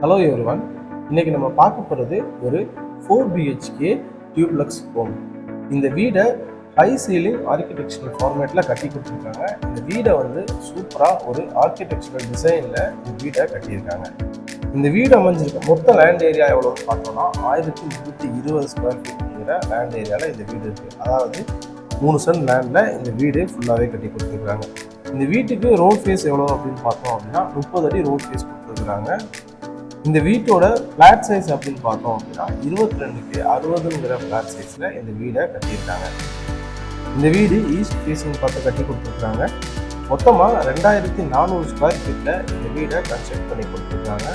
Hello everyone இன்னைக்கு நம்ம பார்க்க போகிறது ஒரு ஃபோர் பிஹெச்கே டியூப்ளக்ஸ் ஹோம் இந்த வீடை ஹை சீலிங் ஆர்கிடெக்சரல் ஃபார்மேட்டில் கட்டி கொடுத்துருக்காங்க. இந்த வீடை வந்து சூப்பராக ஒரு ஆர்கிடெக்சரல் டிசைனில் இந்த வீடை கட்டியிருக்காங்க. இந்த வீடு அமைஞ்சிருக்க மொத்த லேண்ட் ஏரியா எவ்வளோன்னு பார்த்தோம்னா ஆயிரத்தி முந்நூற்றி இருபது ஸ்கொயர் ஃபீட்ங்கிற லேண்ட் ஏரியாவில் இந்த வீடு இருக்குது அதாவது மூணு சென்ட் லேண்டில் இந்த வீடு ஃபுல்லாகவே கட்டி கொடுத்துருக்காங்க. இந்த வீட்டுக்கு ரோட் ஃபேஸ் எவ்வளோ அப்படின்னு பார்த்தோம் அப்படின்னா முப்பது அடி ரோட் ஃபேஸ் கொடுத்துருக்குறாங்க. இந்த வீட்டோட ஃப்ளாட் சைஸ் அப்படின்னு பார்த்தோம் அப்படின்னா இருபத்தி ரெண்டுக்கு அறுபதுங்கிற ஃப்ளாட் சைஸில் இந்த வீடை கட்டியிருக்காங்க. இந்த வீடு ஈஸ்ட் ஃபேஸிங் பார்த்து கட்டி கொடுத்துருக்காங்க. மொத்தமாக ரெண்டாயிரத்தி நானூறு ஸ்கொயர் ஃபீட்டில் இந்த வீடை கன்ஸ்ட்ரக்ட் பண்ணி கொடுத்துருக்காங்க.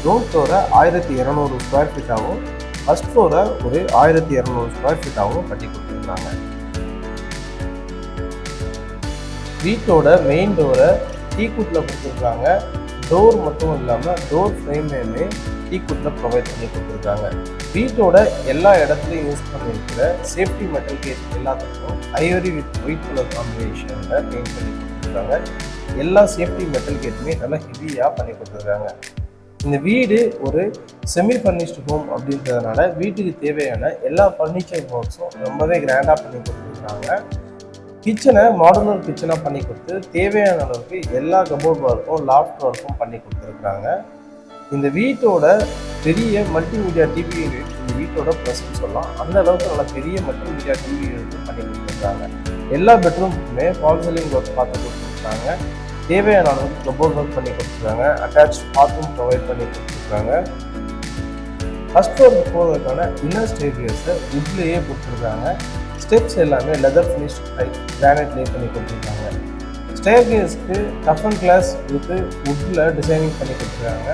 கிரவுண்ட் ஃப்ளோரை ஆயிரத்தி இரநூறு ஸ்கொயர் ஃபீட்டாகவும் ஃபஸ்ட் ஃப்ளோரை ஒரு ஆயிரத்தி இரநூறு ஸ்கொயர் ஃபீட்டாகவும் கட்டி கொடுத்துருக்காங்க. வீட்டோட மெயின் டோரை டீக்குட்டில் கொடுத்துருக்காங்க. டோர் மட்டும் இல்லாமல் டோர் ஃப்ரேம்லேயுமே டீக்குட்டில் ப்ரொவைட் பண்ணி கொடுத்துருக்காங்க. வீட்டோட எல்லா இடத்துலையும் யூஸ் பண்ணியிருக்கிற சேஃப்டி மெட்டல் கேட் எல்லாத்துக்கும் ஐவரி வித் ஒயிட் கலர் காம்பினேஷனில் பெயிண்ட் பண்ணி கொடுத்துருக்காங்க. எல்லா சேஃப்டி மெட்டல் கேட்டுமே நல்லா ஹெவியாக பண்ணி கொடுத்துருக்காங்க. இந்த வீடு ஒரு செமி ஃபர்னிஷ்டு ஹோம் அப்படின்றதுனால வீட்டுக்கு தேவையான எல்லா ஃபர்னிச்சர் ஒர்க்ஸும் ரொம்பவே கிராண்டாக பண்ணி கொடுத்துருக்காங்க. கிச்சனை மாடுலர் கிச்சனாக பண்ணி கொடுத்து தேவையான அளவுக்கு எல்லா கபோர்ட் ஒர்க்கும் லாஃப்ட் ஒர்க்கும் பண்ணி கொடுத்துருக்குறாங்க. இந்த வீட்டோட பெரிய மல்டிமீடியா டிவி யூனிட் இந்த வீட்டோட ப்ளஸ்ன்னு சொல்லலாம். அந்த அளவுக்கு நல்ல பெரிய மல்டிமீடியா டிவி யூனிட் பண்ணி கொடுத்துருக்காங்க எல்லா பெட்ரூமுக்குமே ஃபால் சீலிங் ஒர்க் பார்த்து கொடுத்துருக்காங்க தேவையான அளவுக்கு கபோர்ட் ஒர்க் பண்ணி கொடுத்துருக்காங்க அட்டாச் பாத்ரூம் ப்ரொவைட் பண்ணி கொடுத்துருக்காங்க ஃபஸ்ட் ஃப்ளோருக்கு போகிறதுக்கான இன்னர் ஸ்டேஜஸை உட்லேயே கொடுத்துருக்காங்க ஸ்டெப்ஸ் எல்லாமே லெதர் ஃபினிஷ் கிரானைட் லே பண்ணி கொடுத்துருக்காங்க. ஸ்டேர்கேஸ்க்கு டஃப் அண்ட் கிளாஸ் வித்து வுட்டில் டிசைனிங் பண்ணி கொடுத்துருக்காங்க.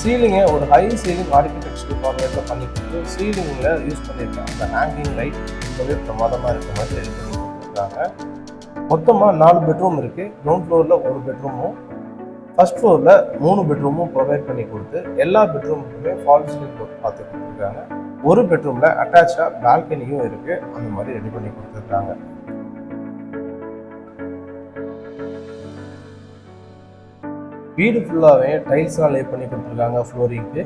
சீலிங்கை ஒரு ஹை சீலிங் ஆர்கிடெக்சர் ஃபார்மேட்டில் பண்ணி கொடுத்து சீலிங்கில் யூஸ் பண்ணியிருக்காங்க அந்த ஹேங்கிங் லைட் ரொம்பவே பிரமாதமாக இருக்க மாதிரி ரெடி பண்ணி கொடுத்துருக்காங்க. மொத்தமாக நாலு பெட்ரூம் இருக்குது கிரவுண்ட் ஃப்ளோரில் ஒரு பெட்ரூமும் ஃபர்ஸ்ட் ஃப்ளோரில் மூணு பெட்ரூமும் ப்ரொவைட் பண்ணி கொடுத்து எல்லா பெட்ரூமுக்குமே ஃபால் சீலிங் பார்த்து கொடுத்துருக்காங்க. ஒரு பெட்ரூமில் அட்டாச்சாக பால்கனியும் இருக்குது அந்த மாதிரி ரெடி பண்ணி கொடுத்துருக்காங்க. வீடு ஃபுல்லாகவே டைல்ஸ்லாம் லே பண்ணி கொடுத்துருக்காங்க ஃப்ளோரிங்க்கு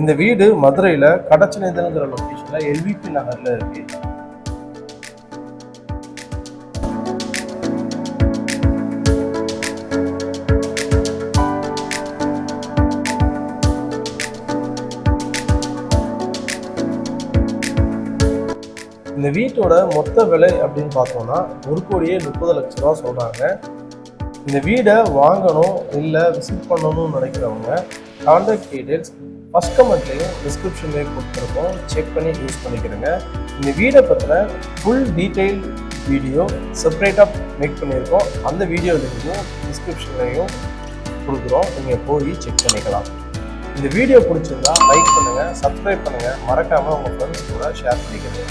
இந்த வீடு மதுரையில் கடச்சனேதனுங்கிற லொக்கேஷனில் எல்விபி நகரில் இருக்கு. இந்த வீட்டோட மொத்த விலை அப்படின்னு பார்த்தோம்னா ஒரு கோடியே முப்பது லட்ச ரூபா சொல்கிறாங்க இந்த வீடை வாங்கணும் இல்லை விசிட் பண்ணணும்னு நினைக்கிறவங்க கான்டாக்ட் டீட்டெயில்ஸ் ஃபஸ்ட் கமெண்ட்லேயும் டிஸ்கிரிப்ஷன்லேயும் கொடுத்துருக்கோம். செக் பண்ணி யூஸ் பண்ணிக்கிறேங்க. இந்த வீடை பற்றின ஃபுல் டீட்டெயில் வீடியோ செப்பரேட்டாக மேக் பண்ணியிருக்கோம். அந்த வீடியோ லிங்கையும் டிஸ்கிரிப்ஷன்லையும் கொடுக்குறோம். நீங்கள் போய் செக் பண்ணிக்கலாம். இந்த வீடியோ பிடிச்சிருந்தா லைக் பண்ணுங்கள் சப்ஸ்கிரைப் பண்ணுங்கள் மறக்காமல் உங்கள் ஃப்ரெண்ட்ஸ் கூட ஷேர் பண்ணிக்கிறேன்